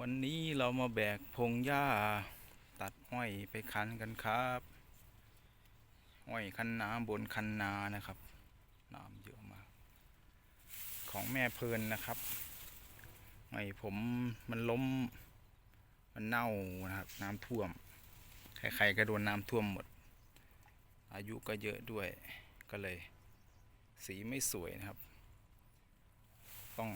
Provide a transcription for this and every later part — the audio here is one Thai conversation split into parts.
วันนี้เรามาแบกพงหญ้า ตัดอ้อยไปคันกันครับอ้อยคันนาบนคันนานะครับน้ำเยอะมาก ของแม่เพลินนะครับอ้อยผมมันล้มมันเน่านะครับ น้ำท่วม ใครๆก็โดนน้ำท่วมหมด อายุก็เยอะด้วยก็เลย สีไม่สวยนะครับ ต้อง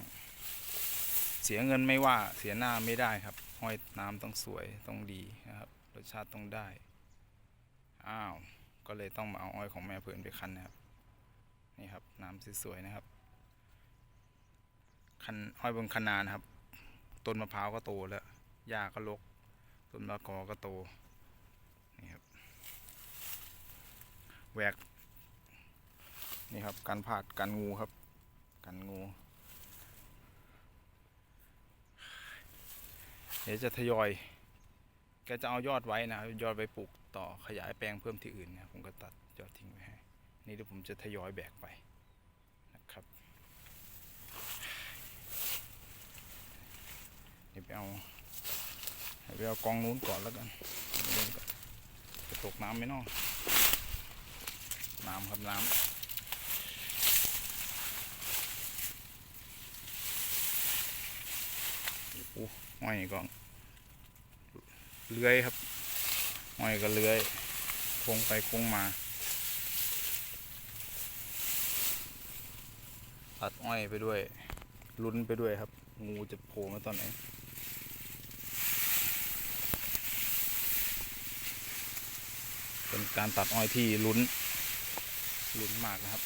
เสียเงินไม่ว่าเสียหน้าไม่ได้ครับ ห้อยน้ำต้องสวยต้องดีนะครับรสชาติต้องได้อ้าวก็เลยต้องมาเอาอ้อยของแม่เพื่อนไปคั้นนะครับนี่ครับน้ำสวยๆนะครับคันอ้อยบนคันนานครับต้นมะพร้าวก็โตแล้วหญ้าก็รกต้นมะกอก็โตนี่ครับแหวกนี่ครับการผาดการงูครับการงู เดี๋ยวจะทยอย แกจะเอายอดไว้นะยอดไปปลูกต่อขยายแปลงเพิ่มที่อื่นนะผมก็ตัดยอดทิ้งไว้ให้ นี่เดี๋ยวผมจะทยอยแบกไปนะครับเดี๋ยวไปเอาไปเอากองนู้นก่อนแล้วกันเอานู้นก่อนจะตกน้ำไหมน้องน้ำครับน้ำโอ้ ห้อยก่อนเลื้อยครับห้อยก็เลื้อยโค้งไปโค้งมาตัดอ้อยไปด้วยลุ้นไปด้วยครับ งูจะโผล่มาตอนไหนเป็นการตัดอ้อยที่ลุ้นลุ้นมากนะครับ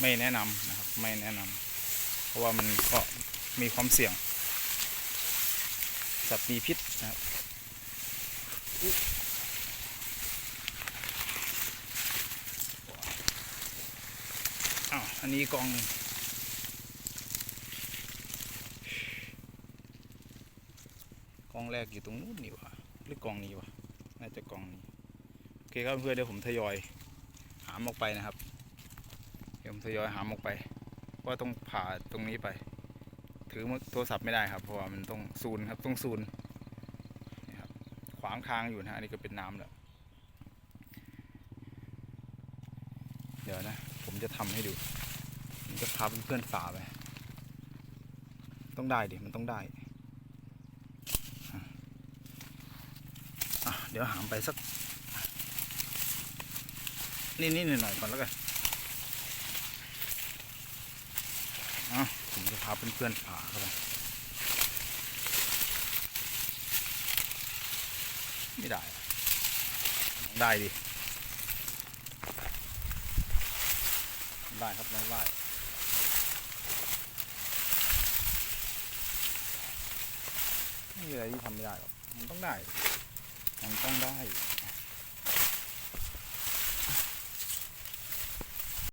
ไม่แนะนำนะครับ ไม่แนะนำ ราะว่ามันก็มีความเสี่ยง สัตว์มีพิษนะครับอ้าวอันนี้กองกองแรกอยู่ตรงนู้นนี่วะหรือกองนี้วะน่าจะกองนี้โอเคครับเพื่อนเดี๋ยวผมทยอยหามออกไปนะครับเดี๋ยวผมทยอยหามออกไป ว่าต้องผ่าตรงนี้ไป ถือโทรศัพท์ไม่ได้ครับ เพราะว่ามันต้องซูนครับต้องซูนนี่ครับขวางทางอยู่นะอันนี้ก็เป็นน้ำแล้วเดี๋ยวนะ ผมจะทำให้ดูผมจะพาเพื่อนๆฝ่าไป ต้องได้ดิมันต้องได้เดี๋ยวหามไปสักนิดๆหน่อยๆก่อนแล้วกันอะ ผมจะพาเพื่อนๆฝ่าเข้าไปไม่ได้ ได้ดิ ได้ครับน้องได้ไม่มีอะไรที่ทำไม่ได้หรอกมันต้องได้ มันต้องได้